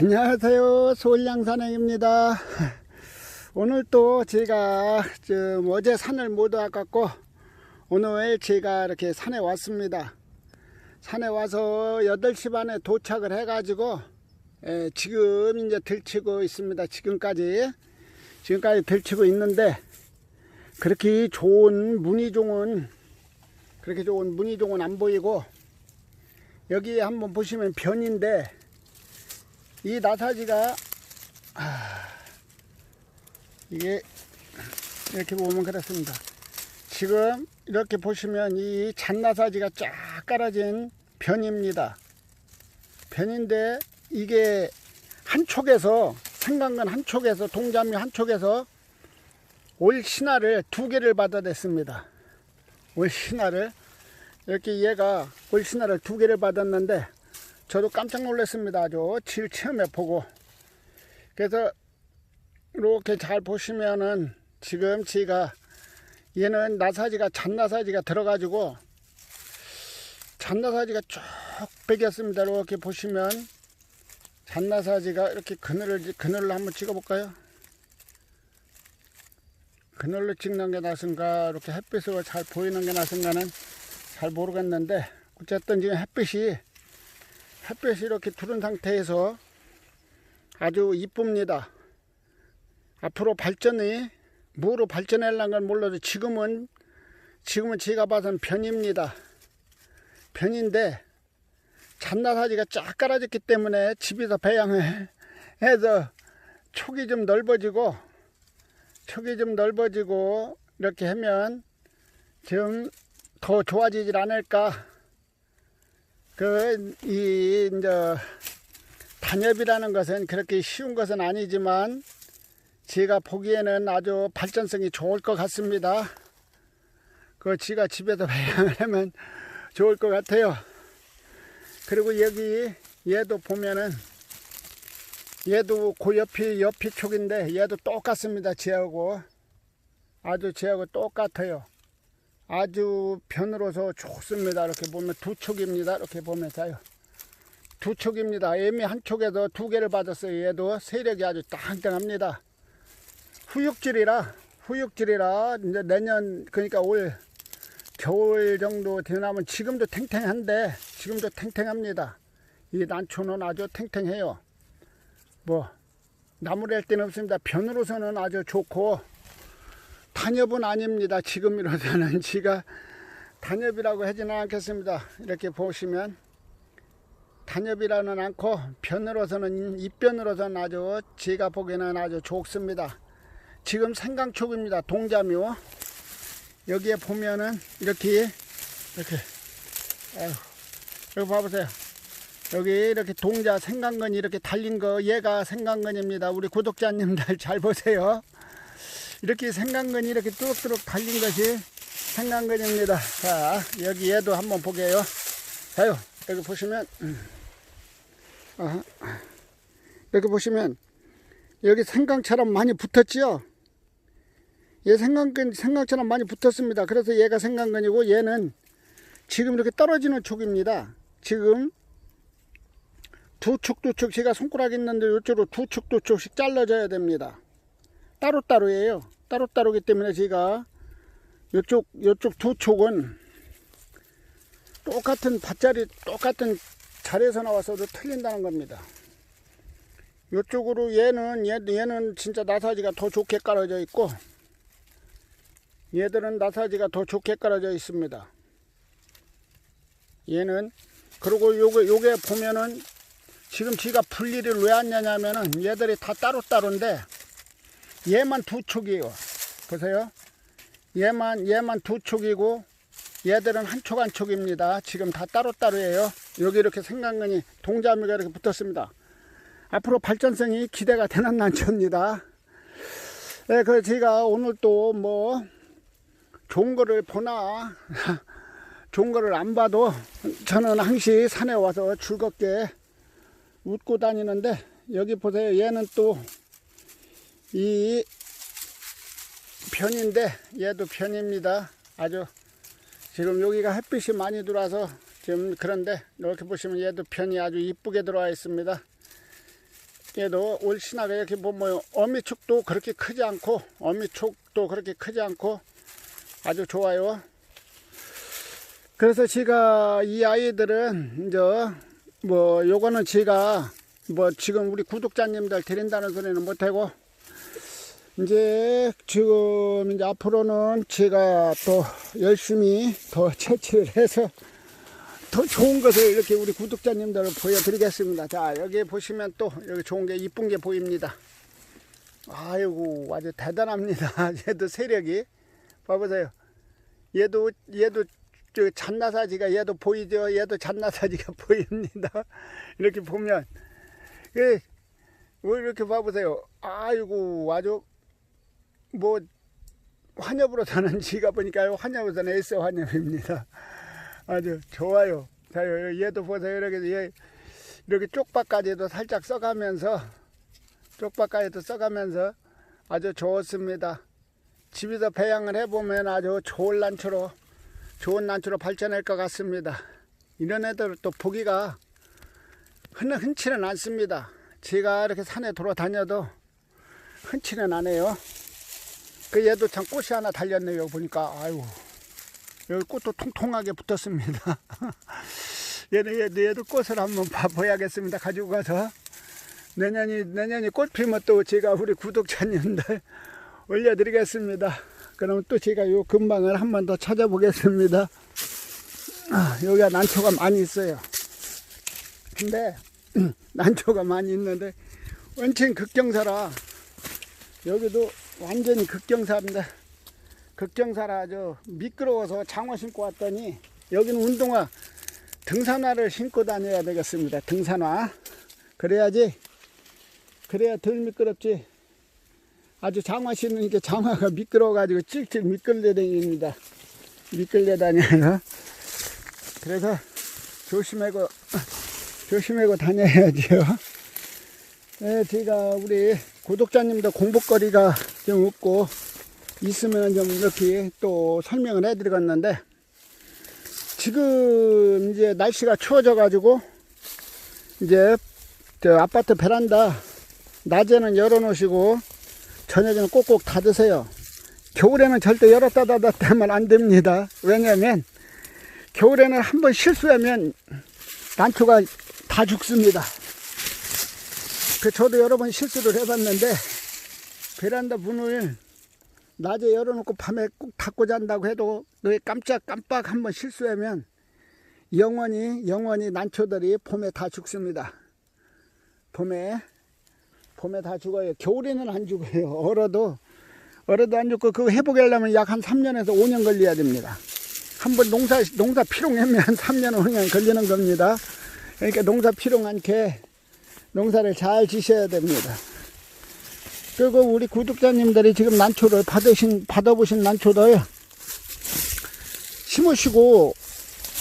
안녕하세요. 서울양산행입니다. 오늘 또 제가 좀 어제 산을 못 와갖고 오늘 제가 이렇게 산에 왔습니다. 산에 와서 8시 반에 도착을 해가지고 예, 지금 이제 들치고 있습니다. 지금까지. 지금까지 들치고 있는데 그렇게 좋은 무늬종은 그렇게 좋은 무늬종은 안 보이고 여기 한번 보시면 변인데 이 나사지가 아, 이게 이렇게 보면 그렇습니다. 지금 이렇게 보시면 이 잔나사지가 쫙 깔아진 변입니다. 변인데 이게 한쪽에서 생강근 한쪽에서 동자미 한쪽에서 올 신화를 두 개를 받아냈습니다. 올 신화를 이렇게 얘가 올 신화를 두 개를 받았는데 저도 깜짝 놀랐습니다. 아주 질 처음에 보고. 그래서 이렇게 잘 보시면은 지금 제가 얘는 나사지가 잔나사지가 들어가지고 잔나사지가 쭉 빼겼습니다. 이렇게 보시면 잔나사지가 이렇게 그늘을 그늘로 한번 찍어볼까요? 그늘로 찍는 게 낫은가 이렇게 햇빛으로 잘 보이는 게 낫은가는 잘 모르겠는데 어쨌든 지금 햇빛이 햇볕이 이렇게 두른 상태에서 아주 이쁩니다. 앞으로 발전이 뭐로 발전하려는 건 몰라도 지금은 지금은 제가 봐선 변입니다. 변인데 잔나사지가 쫙 깔아졌기 때문에 집에서 배양을 해서 촉이 좀 넓어지고 촉이 좀 넓어지고 이렇게 하면 좀 더 좋아지질 않을까 그, 이, 이제, 단엽이라는 것은 그렇게 쉬운 것은 아니지만, 제가 보기에는 아주 발전성이 좋을 것 같습니다. 그, 지가 집에서 배양을 하면 좋을 것 같아요. 그리고 여기, 얘도 보면은, 얘도 그 옆이, 옆이 촉인데, 얘도 똑같습니다. 쟤하고. 아주 쟤하고 똑같아요. 아주 변으로서 좋습니다. 이렇게 보면 두 촉입니다. 이렇게 보면서요. 두 촉입니다. 애미 한 촉에서 두 개를 받았어요. 얘도 세력이 아주 땅땅합니다. 후육질이라 후육질이라 이제 내년 그러니까 올 겨울 정도 되나면 지금도 탱탱한데 지금도 탱탱합니다. 이 난초는 아주 탱탱해요. 뭐 나무랄 데는 없습니다. 변으로서는 아주 좋고 단엽은 아닙니다. 지금이라서는 지가 단엽이라고 하지는 않겠습니다. 이렇게 보시면 단엽이라는 않고 변으로서는 입변으로서는 아주 제가 보기에는 아주 좋습니다. 지금 생강촉입니다. 동자묘 여기에 보면은 이렇게 이렇게 아유, 여기 봐보세요. 여기 이렇게 동자 생강근이 이렇게 달린 거 얘가 생강근입니다. 우리 구독자님들 잘 보세요. 이렇게 생강근이 이렇게 뚝뚝 달린 것이 생강근입니다. 자, 여기 얘도 한번 보게요. 자요, 여기 보시면, 음. 여기 보시면, 여기 생강처럼 많이 붙었지요? 얘 생강근, 생강처럼 많이 붙었습니다. 그래서 얘가 생강근이고 얘는 지금 이렇게 떨어지는 촉입니다. 지금 두 촉, 두 촉, 제가 손가락 있는데 이쪽으로 두 촉, 두 촉씩 잘라줘야 됩니다. 따로따로예요. 따로따로기 때문에 제가 이쪽 이쪽 두 촉은 똑같은 밭자리 똑같은 자리에서 나와서도 틀린다는 겁니다. 이쪽으로 얘는 얘, 얘는 진짜 나사지가 더 좋게 깔아져 있고 얘들은 나사지가 더 좋게 깔아져 있습니다. 얘는 그리고 요게 요게 보면은 지금 지가 분리를 왜 하냐면은 얘들이 다 따로따로인데 얘만 두 촉이에요. 보세요. 얘만 얘만 두 촉이고 얘들은 한 촉 한 촉입니다. 지금 다 따로따로예요. 여기 이렇게 생강근이 동자미가 이렇게 붙었습니다. 앞으로 발전성이 기대가 되는 난초입니다. 네, 그 제가 오늘 또 뭐 좋은 거를 보나 좋은 거를 안 봐도 저는 항시 산에 와서 즐겁게 웃고 다니는데 여기 보세요. 얘는 또 이 편인데 얘도 편입니다. 아주 지금 여기가 햇빛이 많이 들어와서 지금 그런데 이렇게 보시면 얘도 편이 아주 이쁘게 들어와 있습니다. 얘도 올 신화가 이렇게 보면 어미축도 그렇게 크지 않고 어미축도 그렇게 크지 않고 아주 좋아요. 그래서 제가 이 아이들은 이제 뭐 요거는 제가 뭐 지금 우리 구독자님들 드린다는 소리는 못하고 이제 지금 이제 앞으로는 제가 또 열심히 더 채취를 해서 더 좋은 것을 이렇게 우리 구독자님들을 보여드리겠습니다. 자, 여기 보시면 또 여기 좋은 게 이쁜 게 보입니다. 아이고, 아주 대단합니다. 얘도 세력이. 봐보세요. 얘도, 얘도, 저 잔나사지가 얘도 보이죠? 얘도 잔나사지가 보입니다. 이렇게 보면. 예, 뭐 이렇게 봐보세요. 아이고, 아주, 뭐, 환엽으로서는 지가 보니까 환엽으로서는 에스 환엽입니다. 아주 좋아요. 자, 얘도 보세요. 이렇게 얘 이렇게 쪽박까지도 살짝 써가면서 쪽박까지도 써가면서 아주 좋습니다. 집에서 배양을 해보면 아주 좋은 난초로 좋은 난초로 발전할 것 같습니다. 이런 애들 또 보기가 흔, 흔치는 않습니다. 제가 이렇게 산에 돌아다녀도 흔치는 않아요. 그 얘도 참 꽃이 하나 달렸네요. 보니까 아유 여기 꽃도 통통하게 붙었습니다. 얘는 얘도, 얘도 꽃을 한번 봐봐야겠습니다. 가지고 가서 내년이 내년이 꽃 피면 또 제가 우리 구독자님들 올려드리겠습니다. 그럼 또 제가 요 근방을 한 번 더 찾아보겠습니다. 아, 여기가 난초가 많이 있어요. 근데 난초가 많이 있는데 원천 극경사라 여기도 완전히 극경사입니다. 극경사라 아주 미끄러워서 장화 신고 왔더니 여기는 운동화 등산화를 신고 다녀야 되겠습니다. 등산화 그래야지 그래야 덜 미끄럽지. 아주 장화 신으니까 장화가 미끄러워가지고 찔찔 미끌려 다닙니다. 미끌려 다녀요. 그래서 조심하고 조심하고 다녀야죠. 네, 제가 우리 구독자님도 공부거리가 좀 없고 있으면 좀 이렇게 또 설명을 해드리겠는데 지금 이제 날씨가 추워져 가지고 이제 저 아파트 베란다 낮에는 열어 놓으시고 저녁에는 꼭꼭 닫으세요. 겨울에는 절대 열었다 닫았다 하면 안 됩니다. 왜냐면 겨울에는 한번 실수하면 난초가 다 죽습니다. 그 저도 여러 번 실수를 해봤는데 베란다 문을 낮에 열어놓고 밤에 꼭 닫고 잔다고 해도 너희 깜짝 깜빡 한번 실수하면 영원히 영원히 난초들이 봄에 다 죽습니다. 봄에 봄에 다 죽어요. 겨울에는 안 죽어요. 얼어도 얼어도 안 죽고 그거 회복하려면 약 한 3년에서 5년 걸려야 됩니다. 한번 농사 농사 피롱하면 한 3년 5년 걸리는 겁니다. 그러니까 농사 피롱 않게 농사를 잘 지셔야 됩니다. 그리고 우리 구독자님들이 지금 난초를 받으신, 받아보신 난초들 심으시고,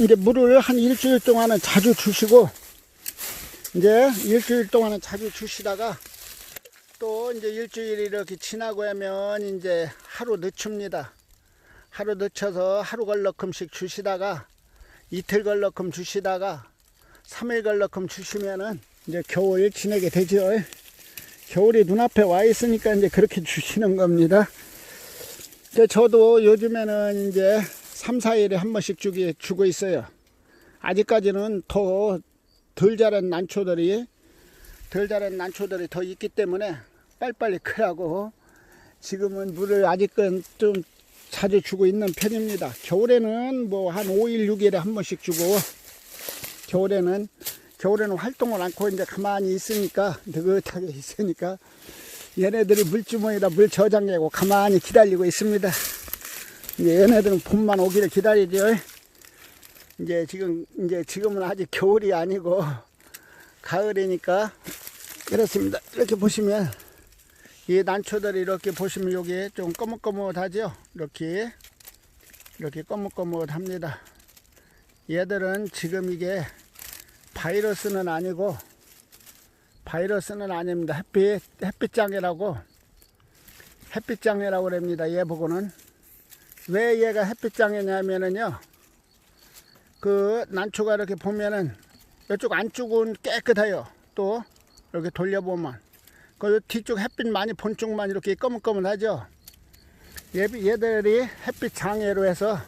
이제 물을 한 일주일 동안은 자주 주시고, 이제 일주일 동안은 자주 주시다가, 또 이제 일주일이 이렇게 지나고 하면 이제 하루 늦춥니다. 하루 늦춰서 하루 걸러큼씩 주시다가, 이틀 걸러큼 주시다가, 3일 걸러큼 주시면은 이제 겨울 지내게 되죠. 겨울이 눈앞에 와 있으니까 이제 그렇게 주시는 겁니다. 저도 요즘에는 이제 3, 4일에 한 번씩 주기, 주고 있어요. 아직까지는 더 덜 자란 난초들이, 덜 자란 난초들이 더 있기 때문에 빨리빨리 크라고 지금은 물을 아직은 좀 자주 주고 있는 편입니다. 겨울에는 뭐 한 5일, 6일에 한 번씩 주고, 겨울에는 겨울에는 활동을 않고 이제 가만히 있으니까 느긋하게 있으니까 얘네들이 물주머니라 물 저장하고 가만히 기다리고 있습니다. 이제 얘네들은 봄만 오기를 기다리죠. 이제 지금 이제 지금은 아직 겨울이 아니고 가을이니까 그렇습니다. 이렇게 보시면 이 난초들이 이렇게 보시면 여기 좀 거뭇거뭇하죠. 이렇게 이렇게 거뭇거뭇합니다. 얘들은 지금 이게 바이러스는 아니고 바이러스는 아닙니다. 햇빛 햇빛장애라고 햇빛장애라고 그럽니다. 얘 보고는 왜 얘가 햇빛장애냐면은요. 그 난초가 이렇게 보면은 이쪽 안쪽은 깨끗해요. 또 이렇게 돌려보면 그 뒤쪽 햇빛 많이 본 쪽만 이렇게 검은검은하죠. 얘, 얘들이 햇빛 장애로 해서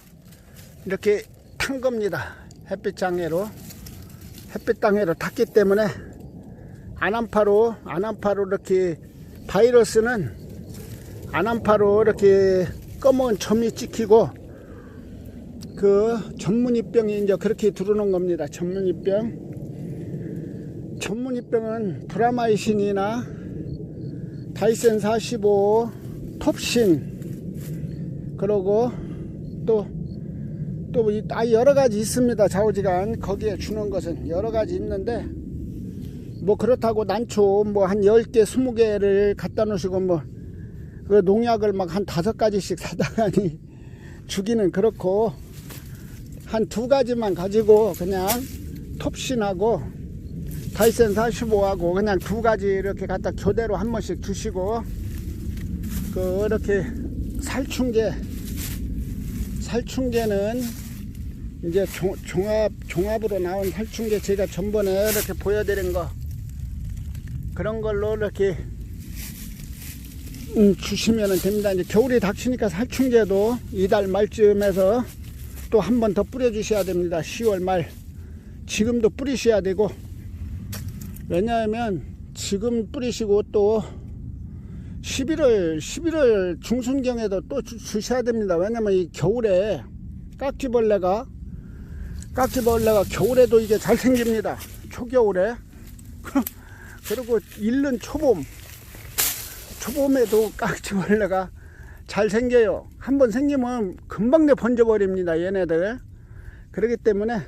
이렇게 탄 겁니다. 햇빛 장애로 햇빛 장애로 탔기 때문에 안암파로 안암파로 이렇게 바이러스는 안암파로 이렇게 검은 점이 찍히고 그 전문이병이 이제 그렇게 들어오는 겁니다. 전문이병. 전문이병은 브라마이신이나 다이센 45, 톱신, 그러고 또, 또, 이- 아, 여러 가지 있습니다. 좌우지간. 거기에 주는 것은 여러 가지 있는데, 뭐 그렇다고 난초 뭐 한 10개, 20개를 갖다 놓으시고 뭐, 그 농약을 막 한 다섯 가지씩 사다가니 주기는 그렇고, 한 두 가지만 가지고 그냥 톱신하고 다이센 45하고 그냥 두 가지 이렇게 갖다 교대로 한 번씩 주시고 그 이렇게 살충제 살충제는 이제 종, 종합 종합으로 나온 살충제 제가 전번에 이렇게 보여드린 거 그런 걸로 이렇게 음, 주시면 됩니다. 이제 겨울이 닥치니까 살충제도 이달 말쯤에서 또 한 번 더 뿌려주셔야 됩니다. 10월 말 지금도 뿌리셔야 되고 왜냐하면 지금 뿌리시고 또 11월 11월 중순경에도 또 주, 주셔야 됩니다. 왜냐면 이 겨울에 깍지벌레가 깍지벌레가 겨울에도 이게 잘 생깁니다. 초겨울에 그리고 일른 초봄 초봄에도 깍지벌레가 잘 생겨요. 한번 생기면 금방 내 번져버립니다. 얘네들. 그렇기 때문에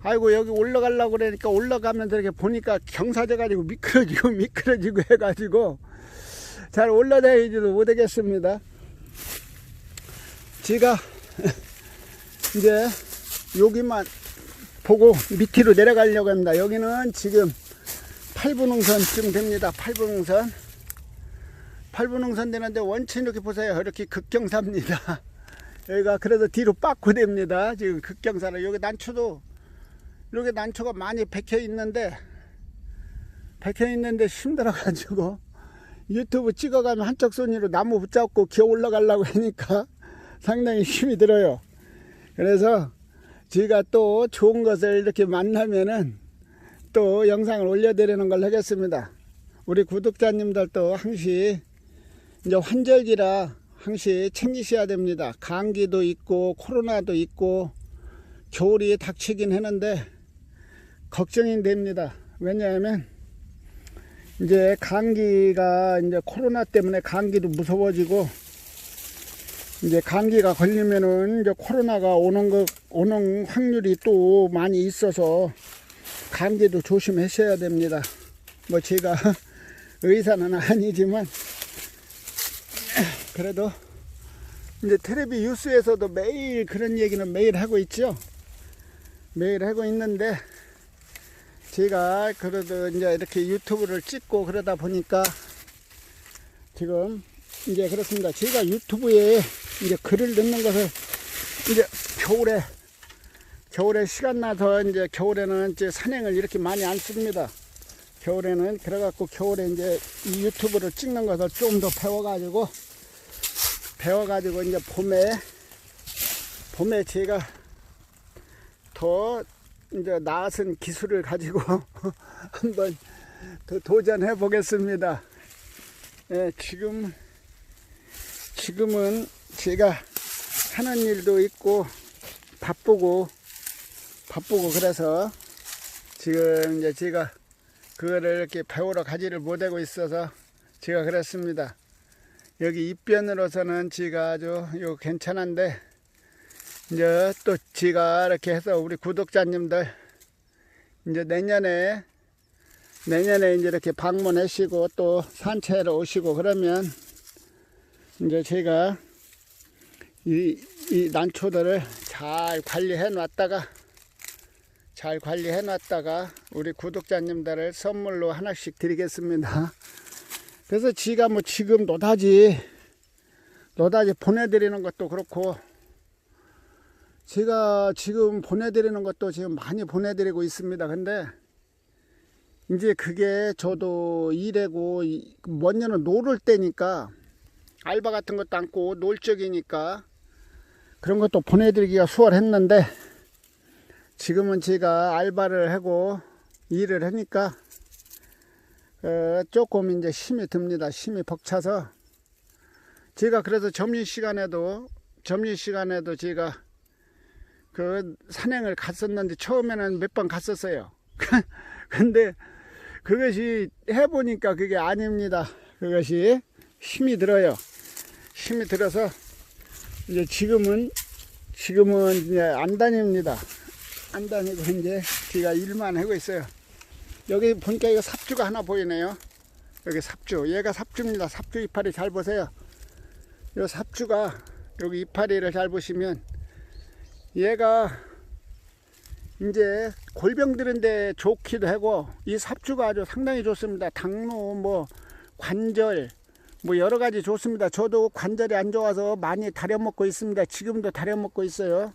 아이고 여기 올라가려고 그러니까 올라가면서 이렇게 보니까 경사져 가지고 미끄러지고 미끄러지고 해가지고 잘 올라다니지도 못하겠습니다. 제가 이제 여기만 보고 밑으로 내려가려고 합니다. 여기는 지금 8분흥선쯤 됩니다. 8분흥선. 8분흥선 되는데 원체 이렇게 보세요. 이렇게 극경사입니다. 여기가 그래도 뒤로 빠꾸 됩니다. 지금 극경사로 여기 난초도 이렇게 난초가 많이 박혀 있는데 박혀 있는데 힘들어 가지고 유튜브 찍어가면 한쪽 손으로 나무 붙잡고 기어 올라가려고 하니까 상당히 힘이 들어요. 그래서 제가 또 좋은 것을 이렇게 만나면은 또 영상을 올려드리는 걸 하겠습니다. 우리 구독자님들도 항시 이제 환절기라 항시 챙기셔야 됩니다. 감기도 있고 코로나도 있고 겨울이 닥치긴 했는데 걱정이 됩니다. 왜냐하면 이제 감기가 이제 코로나 때문에 감기도 무서워지고 이제 감기가 걸리면은 이제 코로나가 오는 거 오는 확률이 또 많이 있어서 감기도 조심하셔야 됩니다. 뭐 제가 의사는 아니지만 그래도 이제 텔레비 뉴스에서도 매일 그런 얘기는 매일 하고 있죠. 매일 하고 있는데 제가 그래도 이제 이렇게 유튜브를 찍고 그러다 보니까 지금 이제 그렇습니다. 제가 유튜브에 이제 글을 넣는 것을 이제 겨울에 겨울에 시간 나서 이제 겨울에는 이제 산행을 이렇게 많이 안 씁니다. 겨울에는 그래갖고 겨울에 이제 이 유튜브를 찍는 것을 좀 더 배워가지고 배워가지고 이제 봄에 봄에 제가 더 이제 나은 기술을 가지고 한번 더 도전해 보겠습니다. 예, 지금 지금은 제가 하는 일도 있고 바쁘고 바쁘고 그래서 지금 이제 제가 그거를 이렇게 배우러 가지를 못하고 있어서 제가 그랬습니다. 여기 입변으로서는 제가 아주 요 괜찮은데 이제 또 제가 이렇게 해서 우리 구독자님들 이제 내년에 내년에 이제 이렇게 방문하시고 또 산책하러 오시고 그러면 이제 제가 이, 이 난초들을 잘 관리해 놨다가 잘 관리해 놨다가 우리 구독자님들을 선물로 하나씩 드리겠습니다. 그래서 지가 뭐 지금 노다지 노다지 보내드리는 것도 그렇고 제가 지금 보내드리는 것도 지금 많이 보내드리고 있습니다. 근데 이제 그게 저도 일하고 이- 먼 년은 놀을 때니까 알바 같은 것도 않고 놀 적이니까 그런 것도 보내드리기가 수월했는데 지금은 제가 알바를 하고 일을 하니까 어, 조금 이제 힘이 듭니다. 힘이 벅차서 제가 그래서 점심 시간에도 점심 시간에도 제가 그 산행을 갔었는데 처음에는 몇 번 갔었어요. 근데 그것이 해보니까 그게 아닙니다. 그것이 힘이 들어요. 힘이 들어서 이제 지금은 지금은 이제 안 다닙니다. 안 다니고 이제 제가 일만 하고 있어요. 여기 보니까 이거 삽주가 하나 보이네요. 여기 삽주. 얘가 삽주입니다. 삽주 이파리 잘 보세요. 이 삽주가 여기 이파리를 잘 보시면 얘가 이제 골병 드는데 좋기도 하고 이 삽주가 아주 상당히 좋습니다. 당뇨 뭐 관절 뭐 여러 가지 좋습니다. 저도 관절이 안 좋아서 많이 다려 먹고 있습니다. 지금도 다려 먹고 있어요.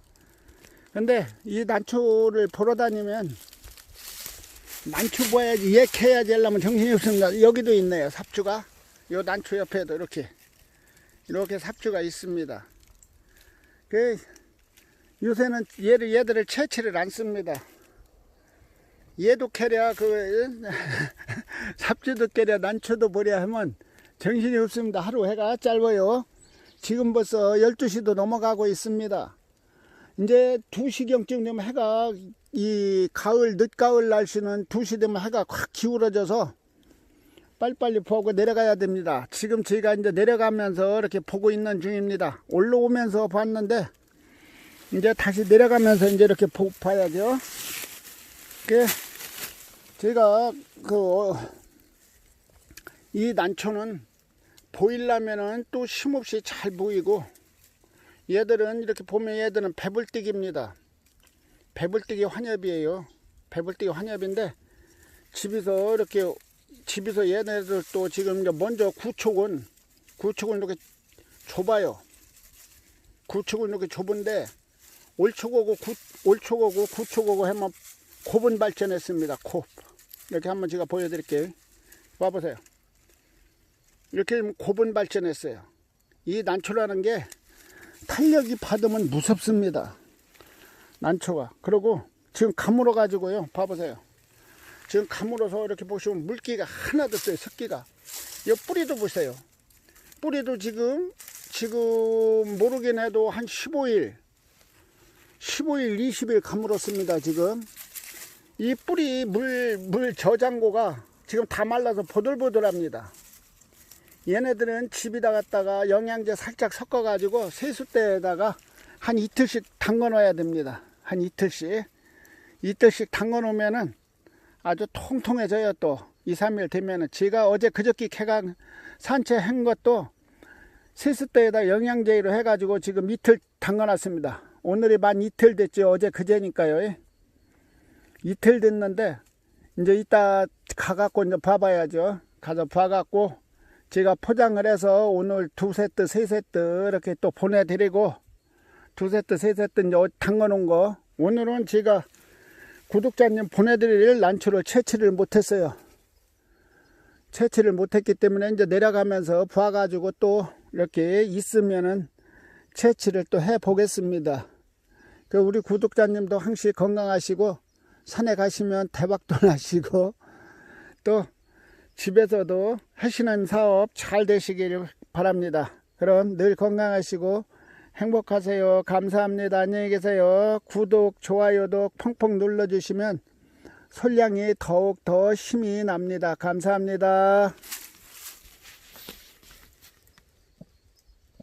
근데 이 난초를 보러 다니면 난초 봐야지 예해야지 하려면 정신이 없습니다. 여기도 있네요. 삽주가. 요 난초 옆에도 이렇게 이렇게 삽주가 있습니다. 그 요새는 얘를 얘들을 채취를 안 씁니다. 얘도 캐랴 그 삽주도 캐랴 난초도 보랴 하면 정신이 없습니다. 하루 해가 짧아요. 지금 벌써 12시도 넘어가고 있습니다. 이제 2시경쯤 되면 해가 이 가을 늦가을 날씨는 2시 되면 해가 확 기울어져서 빨리빨리 보고 내려가야 됩니다. 지금 저희가 이제 내려가면서 이렇게 보고 있는 중입니다. 올라오면서 봤는데 이제 다시 내려가면서 이제 이렇게 보, 봐야죠. 그 제가 그 이 난초는 보이려면은 또 힘없이 잘 보이고 얘들은 이렇게 보면 얘들은 배불뛰기입니다. 배불뛰기 환엽이에요. 배불뛰기 환엽인데 집에서 이렇게 집에서 얘네들 또 지금 먼저 구촉은 구촉은 이렇게 좁아요. 구촉은 이렇게 좁은데 올초고고 구, 올초고고 구초고고 하면 곱은 발전했습니다. 곱 이렇게 한번 제가 보여드릴게요. 와보세요. 이렇게 곱은 발전했어요. 이 난초라는 게 탄력이 받으면 무섭습니다. 난초가. 그리고 지금 가물어 가지고요. 봐보세요. 지금 가물어서 이렇게 보시면 물기가 하나도 없어요. 습기가. 이 뿌리도 보세요. 뿌리도 지금 지금 모르긴 해도 한 15일 15일 20일 가물었습니다. 지금 이 뿌리 물, 물 저장고가 지금 다 말라서 보들보들합니다. 얘네들은 집에다 갖다가 영양제 살짝 섞어 가지고 세숫대에다가 한 이틀씩 담궈 놔야 됩니다. 한 이틀씩 이틀씩 담궈 놓으면은 아주 통통해져요 또 2, 3일 되면은 제가 어제 그저께 개강 산책한 것도 세숫대에다 영양제로 해가지고 지금 이틀 담궈 놨습니다. 오늘이 만 이틀 됐죠. 어제 그제니까요. 이틀 됐는데 이제 이따 가갖고 이제 봐봐야죠. 가서 봐갖고 제가 포장을 해서 오늘 두 세트, 세 세트 이렇게 또 보내드리고 두 세트, 세 세트 이제 담궈 놓은 거 오늘은 제가 구독자님 보내드릴 난초를 채취를 못했어요. 채취를 못했기 때문에 이제 내려가면서 봐가지고 또 이렇게 있으면은 채취를 또 해보겠습니다. 그 우리 구독자님도 항시 건강하시고 산에 가시면 대박도 나시고 또 집에서도 하시는 사업 잘 되시길 바랍니다. 그럼 늘 건강하시고 행복하세요. 감사합니다. 안녕히 계세요. 구독, 좋아요도 펑펑 눌러주시면 솔량이 더욱 더 힘이 납니다. 감사합니다.